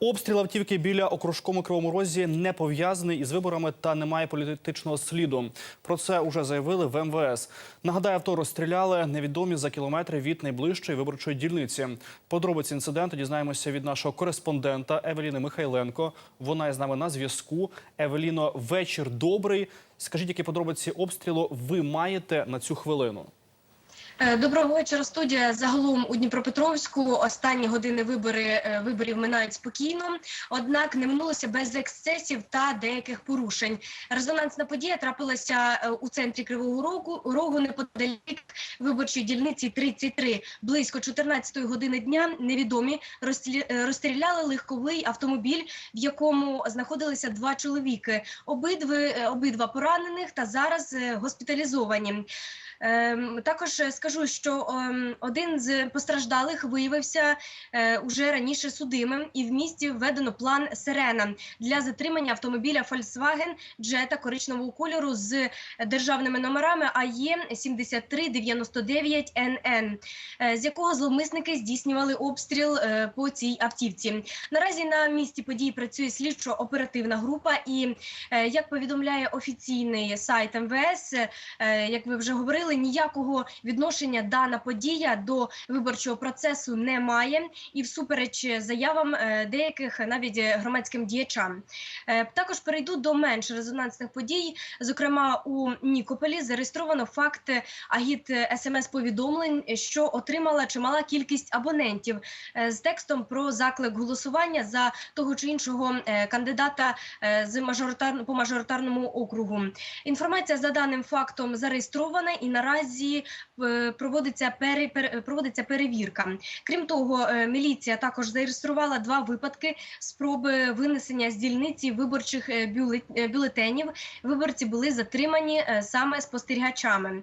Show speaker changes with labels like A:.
A: Обстріл автівки біля окружкому Кривому Розі не пов'язаний із виборами та немає політичного сліду. Про це уже заявили в МВС. Нагадаю, авто розстріляли невідомі за кілометри від найближчої виборчої дільниці. Подробиці інциденту дізнаємося від нашого кореспондента Евеліни Михайленко. Вона із нами на зв'язку. Евеліно, вечір добрий. Скажіть, які подробиці обстрілу ви маєте на цю хвилину?
B: Е, Доброго вечора, студія. Загалом у Дніпропетровську останні години вибори е, виборів минають спокійно. Однак не минулося без ексцесів та деяких порушень. Резонансна подія трапилася е, у центрі Кривого Рогу, рогу неподалік виборчої дільниці 33. Близько 14 години дня невідомі розстрі- розстріляли легковий автомобіль, в якому знаходилися два чоловіки. Обидви обидва поранених та зараз госпіталізовані. Ем, Також е, скажу, що ем, один з постраждалих виявився е, уже раніше судимим, і в місті введено план Сирена для затримання автомобіля Volkswagen Jetta коричневого кольору з державними номерами АЄ 7399 НН, е, з якого зловмисники здійснювали обстріл по цій автівці. Наразі на місці подій працює слідчо-оперативна група, і як повідомляє офіційний сайт МВС, як ви вже говорили, ніякого відношення дана подія до виборчого процесу не має, і всупереч заявам е, деяких навіть громадським діячам. Е, Також перейду до менш резонансних подій. Зокрема, у Нікополі зареєстровано факт агіт смс-повідомлень, що отримала чимала кількість абонентів е, з текстом про заклик голосування за того чи іншого кандидата з мажоритар... по мажоритарному округу. Інформація за даним фактом зареєстрована і наразі е, проводиться пере... пере- проводиться перевірка. Крім того, е, міліція також зареєструвала два випадки спроби винесення з дільниці виборчих е, е, бюлетенів. Виборці були затримані е, саме спостерігачами.